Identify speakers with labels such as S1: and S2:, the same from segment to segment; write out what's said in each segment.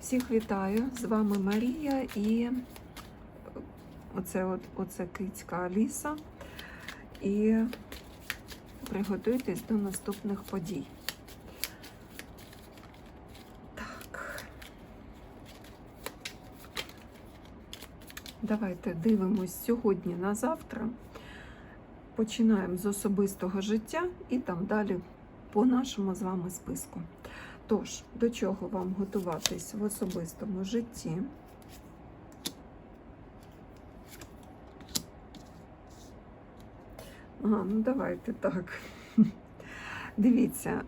S1: Всіх вітаю! З вами Марія і оце, от, оце кицька Аліса. І приготуйтесь до наступних подій. Так. Давайте дивимось сьогодні на завтра. Починаємо з особистого життя і там далі по нашому з вами списку. Тож, до чого вам готуватись в особистому житті? А, ну давайте так. Дивіться,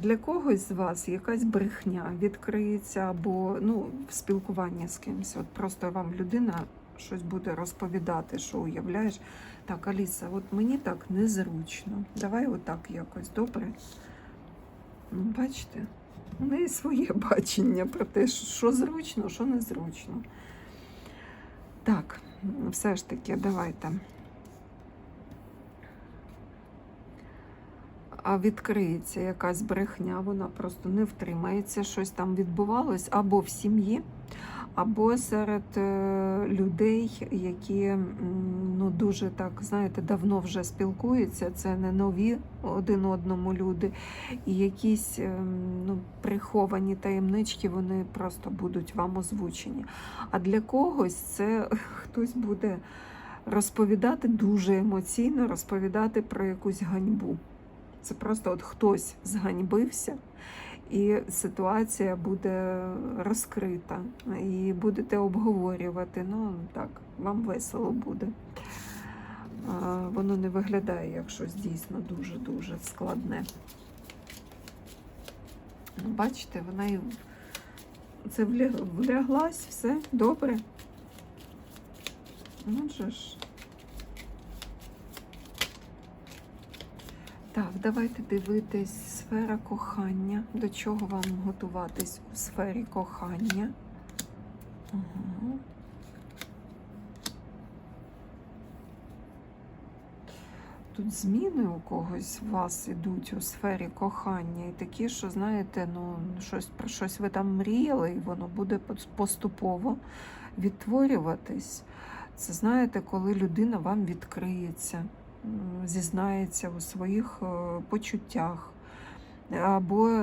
S1: для когось з вас якась брехня відкриється або ну, спілкування з кимось. От просто вам людина щось буде розповідати, що уявляєш. Так, Аліса, от мені так незручно. Давай отак якось добре. Ну, бачите? У неї своє бачення про те, що зручно, що незручно. Так, все ж таки, давайте. А відкриється якась брехня, вона просто не втримається, щось там відбувалось або в сім'ї, або серед е, людей, які ну, дуже так, знаєте, давно вже спілкуються. Це не нові один одному люди, і якісь ем, ну, приховані таємнички вони просто будуть вам озвучені. А для когось це хтось буде розповідати дуже емоційно, розповідати про якусь ганьбу. Це просто от хтось зганьбився, і ситуація буде розкрита, і будете обговорювати. Ну так, вам весело буде. Воно не виглядає як щось дійсно дуже-дуже складне. Ну, Бачите, вона і це вляглась, все добре. Ну же ж. Так, давайте дивитись сфера кохання. До чого вам готуватись у сфері кохання? Угу. Тут зміни у когось у вас ідуть у сфері кохання, і такі, що, знаєте, ну, щось про щось ви там мріяли, і воно буде поступово відтворюватись. Це знаєте, коли людина вам відкриється зізнається у своїх е, почуттях. Або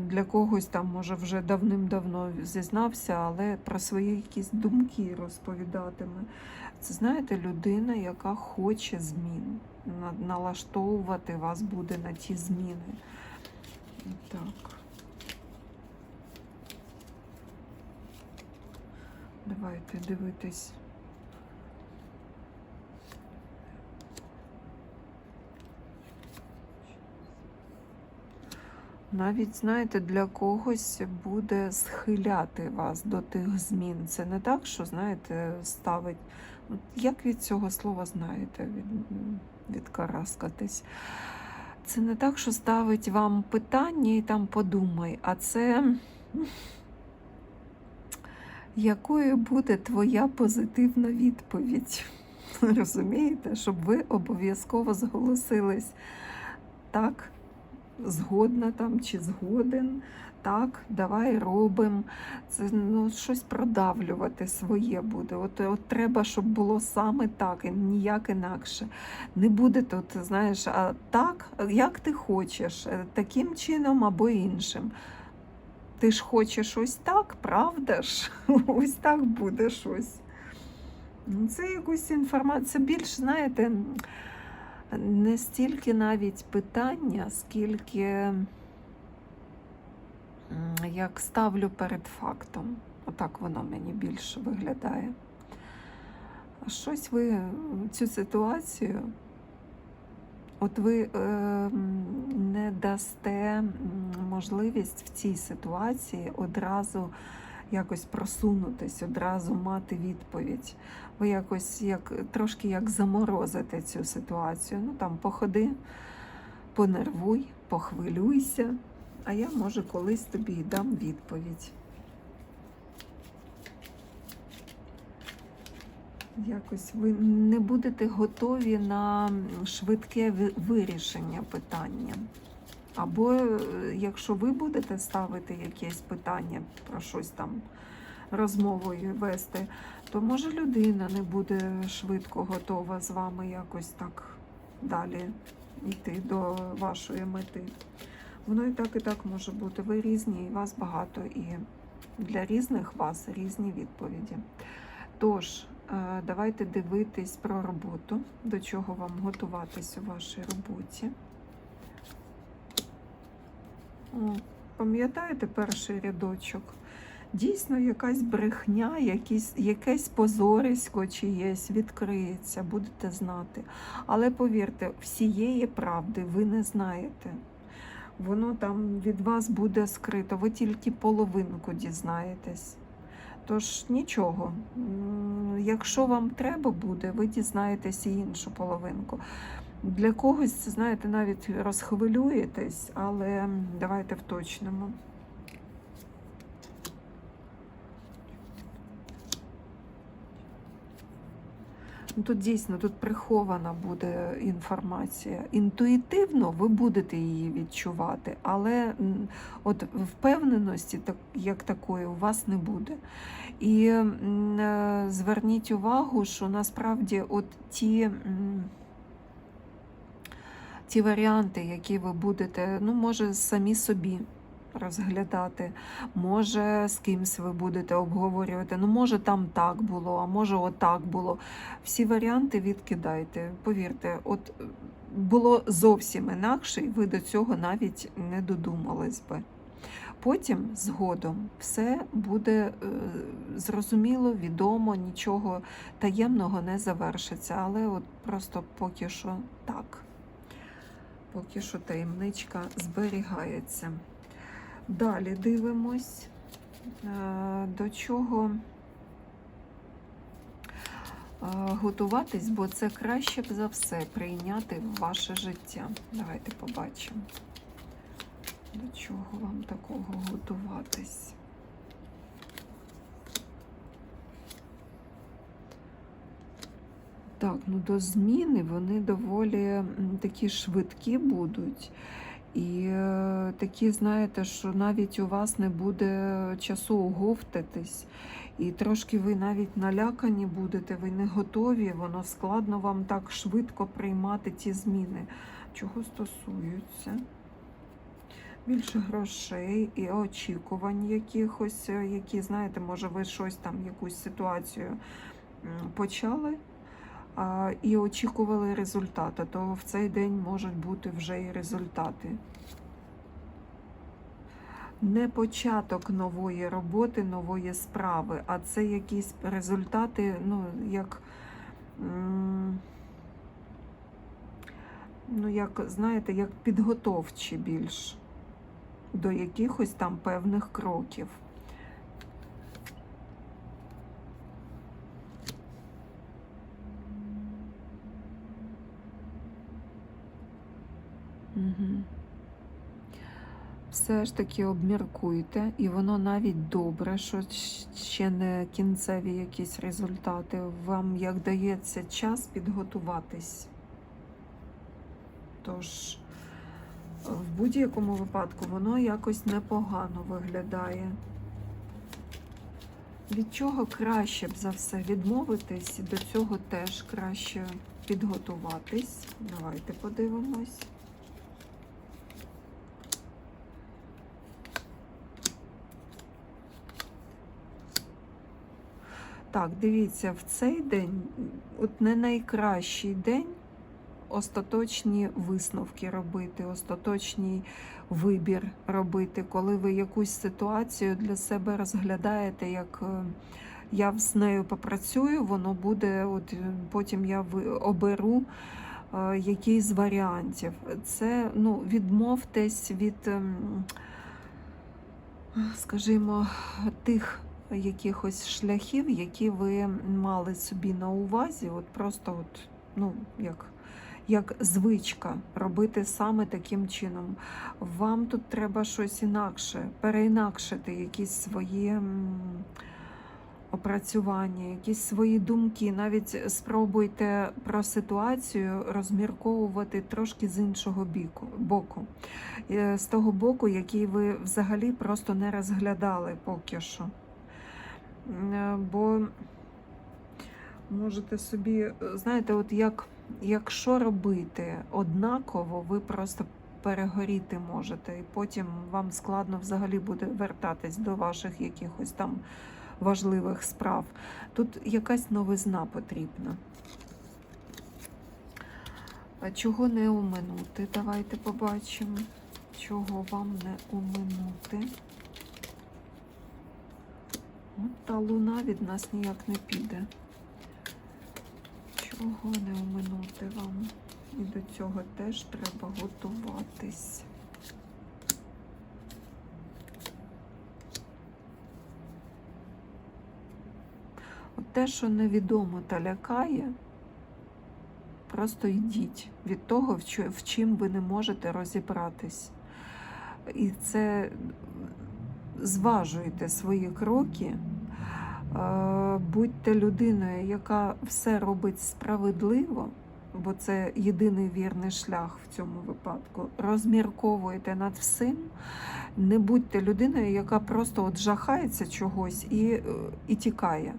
S1: для когось там, може, вже давним-давно зізнався, але про свої якісь думки розповідатиме. Це знаєте, людина, яка хоче змін, налаштовувати вас буде на ті зміни. Так. Давайте дивитись. Навіть, знаєте, для когось буде схиляти вас до тих змін. Це не так, що, знаєте, ставить. Як від цього слова знаєте, від, відкараскатись? Це не так, що ставить вам питання і там подумай, а це якою буде твоя позитивна відповідь? Розумієте, щоб ви обов'язково зголосились так згодна там чи згоден. Так, давай робимо. Це ну, щось продавлювати своє буде. От, от треба, щоб було саме так, і ніяк інакше. Не буде тут, знаєш, а так, як ти хочеш, е, таким чином або іншим. Ти ж хочеш ось так, правда ж? Ось так буде щось. Ну, Це якусь інформація більш, знаєте, не стільки навіть питання, скільки як ставлю перед фактом. Отак воно мені більше виглядає. Щось ви цю ситуацію, от ви е, не дасте можливість в цій ситуації одразу якось просунутись, одразу мати відповідь. Ви якось як трошки як заморозите цю ситуацію. Ну там походи, понервуй, похвилюйся, а я може колись тобі і дам відповідь. Якось ви не будете готові на швидке вирішення питання. Або е, якщо ви будете ставити якесь питання про щось там розмовою вести, то може людина не буде швидко готова з вами якось так далі йти до вашої мети. Воно і так, і так може бути. Ви різні, і вас багато, і для різних вас різні відповіді. Тож, е, давайте дивитись про роботу, до чого вам готуватись у вашій роботі. Пам'ятаєте перший рядочок? Дійсно, якась брехня, якісь, якесь позорисько чиєсь відкриється, будете знати. Але повірте, всієї правди ви не знаєте. Воно там від вас буде скрито, ви тільки половинку дізнаєтесь. Тож нічого, якщо вам треба буде, ви дізнаєтесь і іншу половинку. Для когось, знаєте, навіть розхвилюєтесь, але давайте вточнимо. Ну, Тут дійсно тут прихована буде інформація. Інтуїтивно ви будете її відчувати, але от впевненості, так, як такої, у вас не буде. І е, зверніть увагу, що насправді от ті. Ті варіанти, які ви будете, ну, може, самі собі розглядати, може, з кимсь ви будете обговорювати. Ну, може, там так було, а може, отак було. Всі варіанти відкидайте. Повірте, от е, було зовсім інакше, і ви до цього навіть не додумались би. Потім, згодом, все буде е, зрозуміло, відомо, нічого таємного не завершиться. Але от просто поки що так. Поки що таємничка зберігається. Далі дивимось, е, до чого е, готуватись, бо це краще б за все прийняти в ваше життя. Давайте побачимо, до чого вам такого готуватись. Так, ну до зміни вони доволі такі швидкі будуть. І е, такі, знаєте, що навіть у вас не буде часу оговтатись, і трошки ви навіть налякані будете, ви не готові, воно складно вам так швидко приймати ті зміни. Чого стосуються? Більше грошей і очікувань якихось, е, які, знаєте, може, ви щось там, якусь ситуацію почали і очікували результати, то в цей день можуть бути вже і результати. Не початок нової роботи, нової справи, а це якісь результати, ну, як, ну, як, знаєте, як підготовчі більш до якихось там певних кроків. Угу. Все ж таки обміркуйте, і воно навіть добре, що ще не кінцеві якісь результати. Вам як дається час підготуватись. Тож, в будь-якому випадку воно якось непогано виглядає. Від чого краще б за все відмовитись, до цього теж краще підготуватись. Давайте подивимось. Так, дивіться, в цей день, от не найкращий день, остаточні висновки робити, остаточний вибір робити, коли ви якусь ситуацію для себе розглядаєте, як е, я з нею попрацюю, воно буде, от е, потім я оберу е, якийсь з варіантів. Це ну, відмовтесь від, ем, скажімо, тих якихось шляхів, які ви мали собі на увазі, от просто от, ну, як, як звичка робити саме таким чином. Вам тут треба щось інакше, переінакшити якісь свої опрацювання, якісь свої думки. Навіть спробуйте про ситуацію розмірковувати трошки з іншого боку, Е, з того боку, який ви взагалі просто не розглядали поки що. Е, Бо можете собі, знаєте, от як, якщо робити однаково, ви просто перегоріти можете, і потім вам складно взагалі буде вертатись до ваших якихось там важливих справ. Тут якась новизна потрібна. Чого не оминути? Давайте побачимо, чого вам не оминути. Та луна від нас ніяк не піде. Чого не оминути вам? І до цього теж треба готуватись. От те, що невідомо та лякає, просто йдіть від того, в чим ви не можете розібратись. І це зважуйте свої кроки, будьте людиною, яка все робить справедливо, бо це єдиний вірний шлях в цьому випадку. Розмірковуйте над всім. Не будьте людиною, яка просто от жахається чогось і, е, і тікає.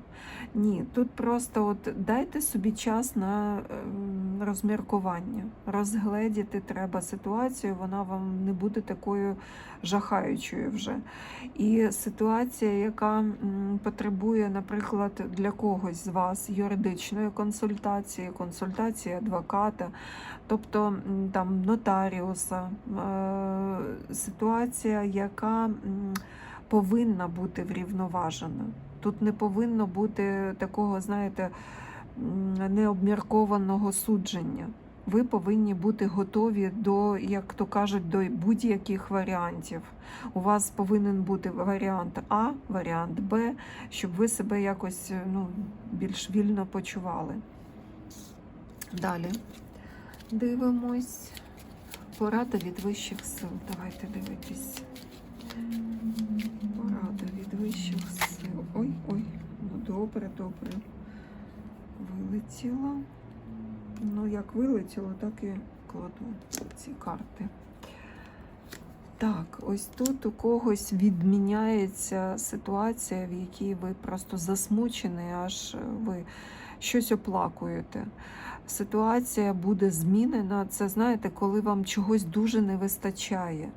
S1: Ні, тут просто от дайте собі час на ем, розміркування. Розгледіти треба ситуацію, вона вам не буде такою жахаючою вже. І ситуація, яка потребує, наприклад, для когось з вас юридичної консультації, консультації адвоката, тобто там нотаріуса, е, ситуація, яка повинна бути врівноважена. Тут не повинно бути такого, знаєте, необміркованого судження. Ви повинні бути готові до, як то кажуть, до будь-яких варіантів. У вас повинен бути варіант А, варіант Б, щоб ви себе якось ну, більш вільно почували. Далі дивимось. Порада від вищих сил. Давайте дивитись. Порада від вищих сил. Ой, ой, ну добре, добре. Вилетіло. Ну, як вилетіло, так і кладу ці карти. Так, ось тут у когось відміняється ситуація, в якій ви просто засмучені, аж ви щось оплакуєте. Ситуація буде змінена. Це знаєте, коли вам чогось дуже не вистачає.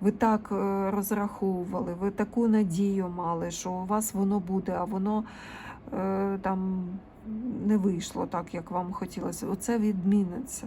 S1: Ви так е, розраховували, ви таку надію мали, що у вас воно буде, а воно е, там не вийшло так, як вам хотілося. Оце відміниться.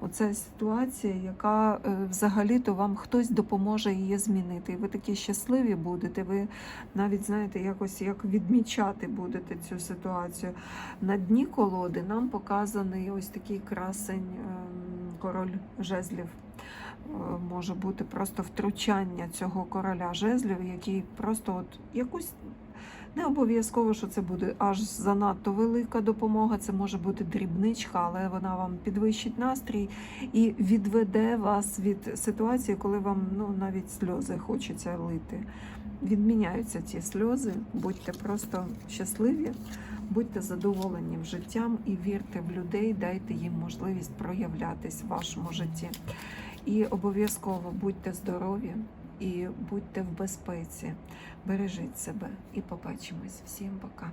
S1: Оце ситуація, яка е, взагалі-то вам хтось допоможе її змінити. І ви такі щасливі будете. Ви навіть знаєте, якось як відмічати будете цю ситуацію. На дні колоди нам показаний ось такий красень ем, король жезлів. Е, Може бути просто втручання цього короля жезлів, який просто от якусь не обов'язково, що це буде аж занадто велика допомога. Це може бути дрібничка, але вона вам підвищить настрій і відведе вас від ситуації, коли вам ну навіть сльози хочеться лити. Відміняються ці сльози, будьте просто щасливі, будьте задоволені життям і вірте в людей, дайте їм можливість проявлятись в вашому житті. І обов'язково будьте здорові і будьте в безпеці. Бережіть себе і побачимось. Всім пока.